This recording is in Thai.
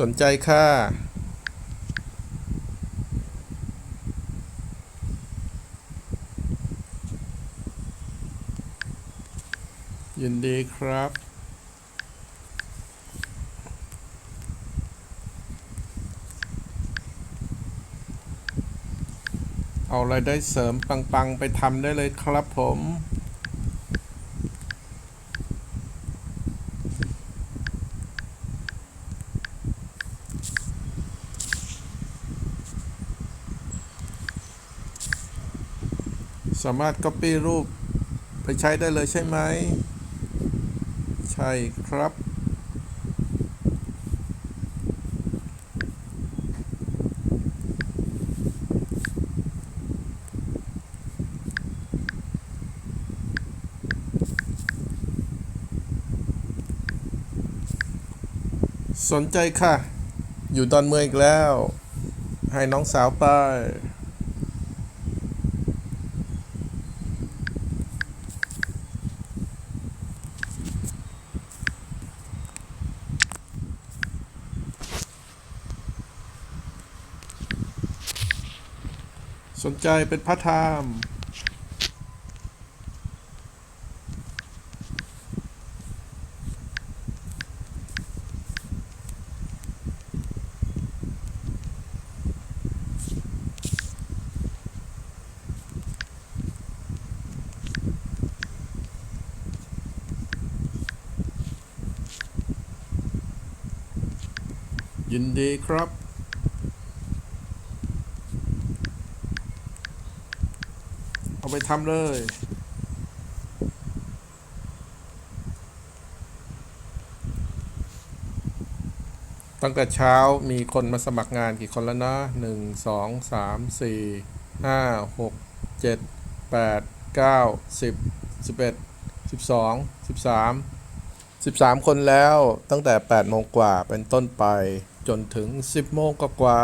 สนใจค่ะ ยินดีครับเอารายได้เสริมปัง ๆ ไปทำได้เลยครับผม สามารถ Copy รูปไปใช้ได้เลยใช่ไหม ใช่ครับ สนใจค่ะ อยู่ดอนเมืองอีกแล้ว ให้น้องสาวไป สนใจเป็นพาร์ทไทม์ยินดีครับ เอาไปทำเลย ตั้งแต่เช้ามีคนมาสมัครงานกี่คนแล้วนะหนึ่งสองสามสี่ห้าหกเจ็ดแปดเก้าสิบสิบเอ็ดสิบสองสิบสามสิบสามคนแล้วตั้งแต่แปดโมงกว่าเป็นต้นไปจนถึงสิบโมงกว่า